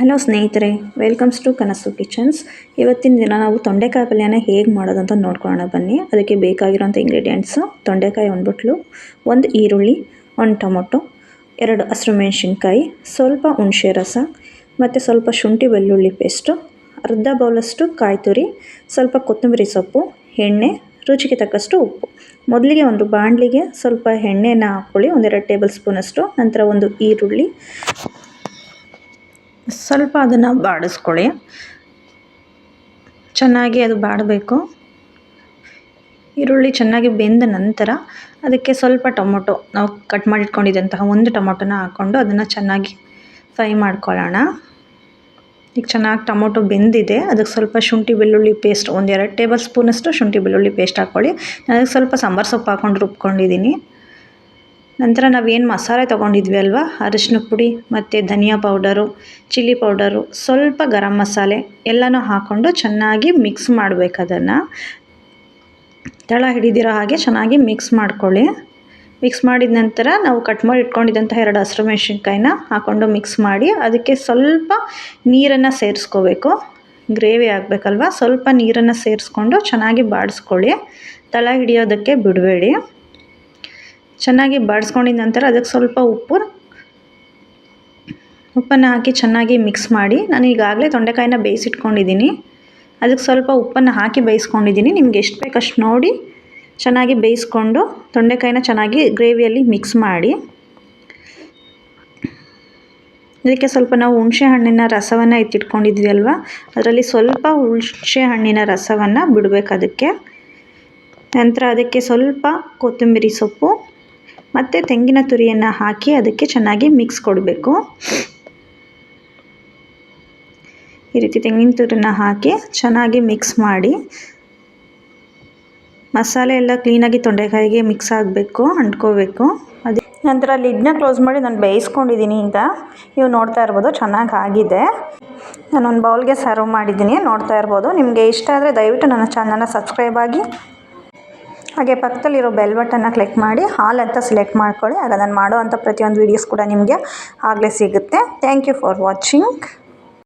Hello ಸ್ನೇಹಿತರೆ welcomes to ಕನಸು kitchens ಇವತ್ತಿನ ದಿನ ನಾವು ತೊಂಡೆಕಾಯಿ ಪಲ್ಯನ ಹೇಗೆ ಮಾಡೋದಂತ ನೋಡ್ಕೊಳ್ಳೋಣ ಬನ್ನಿ. ಅದಕ್ಕೆ ಬೇಕಾಗಿರೋಂಥ ಇಂಗ್ರೀಡಿಯೆಂಟ್ಸು ತೊಂಡೆಕಾಯಿ ಒಂದು ಬಟ್ಲು ಒಂದು ಈರುಳ್ಳಿ, ಒಂದು ಟೊಮೊಟೊ, ಎರಡು ಹಸಿರು ಮೆಣಸಿನ್ಕಾಯಿ, ಸ್ವಲ್ಪ ಹುಣಸೆ ರಸ, ಮತ್ತು ಸ್ವಲ್ಪ ಶುಂಠಿ ಬೆಳ್ಳುಳ್ಳಿ ಪೇಸ್ಟು ಅರ್ಧ ಬೌಲಷ್ಟು ಕಾಯಿ ತುರಿ, ಸ್ವಲ್ಪ ಕೊತ್ತಂಬರಿ ಸೊಪ್ಪು, ಎಣ್ಣೆ, ರುಚಿಗೆ ತಕ್ಕಷ್ಟು ಉಪ್ಪು. ಮೊದಲಿಗೆ ಒಂದು ಬಾಣಲಿಗೆ ಸ್ವಲ್ಪ ಎಣ್ಣೆನ ಹಾಕ್ಕೊಳ್ಳಿ, ಒಂದೆರಡು ಟೇಬಲ್ ಸ್ಪೂನಷ್ಟು ನಂತರ ಒಂದು ಈರುಳ್ಳಿ ಸ್ವಲ್ಪ ಅದನ್ನು ಬಾಡಿಸ್ಕೊಳ್ಳಿ. ಚೆನ್ನಾಗಿ ಅದು ಬಾಡಬೇಕು. ಈರುಳ್ಳಿ ಚೆನ್ನಾಗಿ ಬೆಂದ ನಂತರ ಅದಕ್ಕೆ ಸ್ವಲ್ಪ ಟೊಮೊಟೊ, ನಾವು ಕಟ್ ಮಾಡಿಟ್ಕೊಂಡಿದ್ದಂತಹ ಒಂದು ಟೊಮೊಟೊನ ಹಾಕ್ಕೊಂಡು ಅದನ್ನು ಚೆನ್ನಾಗಿ ಫ್ರೈ ಮಾಡ್ಕೊಳ್ಳೋಣ. ಈಗ ಚೆನ್ನಾಗಿ ಟೊಮೊಟೊ ಬೆಂದಿದೆ, ಅದಕ್ಕೆ ಸ್ವಲ್ಪ ಶುಂಠಿ ಬೆಳ್ಳುಳ್ಳಿ ಪೇಸ್ಟ್ ಒಂದು ಎರಡು ಟೇಬಲ್ ಸ್ಪೂನಷ್ಟು ಶುಂಠಿ ಬೆಳ್ಳುಳ್ಳಿ ಪೇಸ್ಟ್ ಹಾಕ್ಕೊಳ್ಳಿ. ಅದಕ್ಕೆ ಸ್ವಲ್ಪ ಸಾಂಬಾರು ಸೊಪ್ಪು ಹಾಕ್ಕೊಂಡು ರುಬ್ಕೊಂಡಿದ್ದೀನಿ. ನಂತರ ನಾವೇನು ಮಸಾಲೆ ತೊಗೊಂಡಿದ್ವಿ ಅಲ್ವಾ? ಅರಿಶಿನ ಪುಡಿ, ಮತ್ತು ಧನಿಯಾ ಪೌಡರು, ಚಿಲ್ಲಿ ಪೌಡರು, ಸ್ವಲ್ಪ ಗರಂ ಮಸಾಲೆ ಎಲ್ಲನೂ ಹಾಕ್ಕೊಂಡು ಚೆನ್ನಾಗಿ ಮಿಕ್ಸ್ ಮಾಡಬೇಕು ಅದನ್ನು. ತಳ ಹಿಡಿದಿರೋ ಹಾಗೆ ಚೆನ್ನಾಗಿ ಮಿಕ್ಸ್ ಮಾಡ್ಕೊಳ್ಳಿ. ಮಿಕ್ಸ್ ಮಾಡಿದ ನಂತರ ನಾವು ಕಟ್ ಮಾಡಿ ಇಟ್ಕೊಂಡಿದ್ದಂತಹ ಎರಡು ಹಸಿರು ಮೆಣಸಿನ್ಕಾಯಿನ ಹಾಕ್ಕೊಂಡು ಮಿಕ್ಸ್ ಮಾಡಿ ಅದಕ್ಕೆ ಸ್ವಲ್ಪ ನೀರನ್ನು ಸೇರಿಸ್ಕೋಬೇಕು. ಗ್ರೇವಿ ಆಗಬೇಕಲ್ವ? ಸ್ವಲ್ಪ ನೀರನ್ನು ಸೇರಿಸ್ಕೊಂಡು ಚೆನ್ನಾಗಿ ಬಾಡಿಸ್ಕೊಳ್ಳಿ. ತಳ ಹಿಡಿಯೋದಕ್ಕೆ ಬಿಡಬೇಡಿ. ಚೆನ್ನಾಗಿ ಬಾಡಿಸ್ಕೊಂಡಿದ ನಂತರ ಅದಕ್ಕೆ ಸ್ವಲ್ಪ ಉಪ್ಪು, ಉಪ್ಪನ್ನು ಹಾಕಿ ಚೆನ್ನಾಗಿ ಮಿಕ್ಸ್ ಮಾಡಿ. ನಾನು ಈಗಾಗಲೇ ತೊಂಡೆಕಾಯಿನ ಬೇಯಿಸಿಟ್ಕೊಂಡಿದ್ದೀನಿ. ಅದಕ್ಕೆ ಸ್ವಲ್ಪ ಉಪ್ಪನ್ನು ಹಾಕಿ ಬೇಯಿಸ್ಕೊಂಡಿದ್ದೀನಿ. ನಿಮ್ಗೆ ಎಷ್ಟು ಬೇಕು ಅಷ್ಟು ನೋಡಿ ಚೆನ್ನಾಗಿ ಬೇಯಿಸ್ಕೊಂಡು ತೊಂಡೆಕಾಯಿನ ಚೆನ್ನಾಗಿ ಗ್ರೇವಿಯಲ್ಲಿ ಮಿಕ್ಸ್ ಮಾಡಿ. ಇದಕ್ಕೆ ಸ್ವಲ್ಪ ನಾವು ಹುಣಸೆ ಹಣ್ಣಿನ ರಸವನ್ನು ಎತ್ತಿಟ್ಕೊಂಡಿದ್ವಿ ಅಲ್ವಾ ಅದರಲ್ಲಿ ಸ್ವಲ್ಪ ಹುಣಸೆ ಹಣ್ಣಿನ ರಸವನ್ನು ಬಿಡಬೇಕು ಅದಕ್ಕೆ. ನಂತರ ಅದಕ್ಕೆ ಸ್ವಲ್ಪ ಕೊತ್ತಂಬರಿ ಸೊಪ್ಪು ಮತ್ತು ತೆಂಗಿನ ತುರಿಯನ್ನು ಹಾಕಿ ಅದಕ್ಕೆ ಚೆನ್ನಾಗಿ ಮಿಕ್ಸ್ ಕೊಡಬೇಕು. ಈ ರೀತಿ ತೆಂಗಿನ ತುರಿನ ಹಾಕಿ ಚೆನ್ನಾಗಿ ಮಿಕ್ಸ್ ಮಾಡಿ. ಮಸಾಲೆ ಎಲ್ಲ ಕ್ಲೀನಾಗಿ ತೊಂಡೆಕಾಯಿಗೆ ಮಿಕ್ಸ್ ಆಗಬೇಕು, ಅಂಟ್ಕೋಬೇಕು. ಅದೇ ನಂತರ ಲಿಡ್ನ ಕ್ಲೋಸ್ ಮಾಡಿ ನಾನು ಬೇಯಿಸ್ಕೊಂಡಿದ್ದೀನಿ ಈಗ. ನೀವು ನೋಡ್ತಾ ಇರ್ಬೋದು ಚೆನ್ನಾಗಿ ಆಗಿದೆ. ನಾನೊಂದು ಬೌಲ್ಗೆ ಸರ್ವ್ ಮಾಡಿದ್ದೀನಿ, ನೋಡ್ತಾ ಇರ್ಬೋದು. ನಿಮಗೆ ಇಷ್ಟ ಆದರೆ ದಯವಿಟ್ಟು ನನ್ನ ಚಾನಲ್ನ ಸಬ್ಸ್ಕ್ರೈಬ್ ಆಗಿ ಹಾಗೆ ಪಕ್ಕದಲ್ಲಿರೋ ಬೆಲ್ ಬಟನ್ನ ಕ್ಲಿಕ್ ಮಾಡಿ ಹಾಲ್ ಅಂತ ಸೆಲೆಕ್ಟ್ ಮಾಡ್ಕೊಳ್ಳಿ. ಆಗ ನಾನು ಮಾಡೋ ಅಂಥ ಪ್ರತಿಯೊಂದು ವೀಡಿಯೋಸ್ ಕೂಡ ನಿಮಗೆ ಆಗಲೇ ಸಿಗುತ್ತೆ. Thank you for watching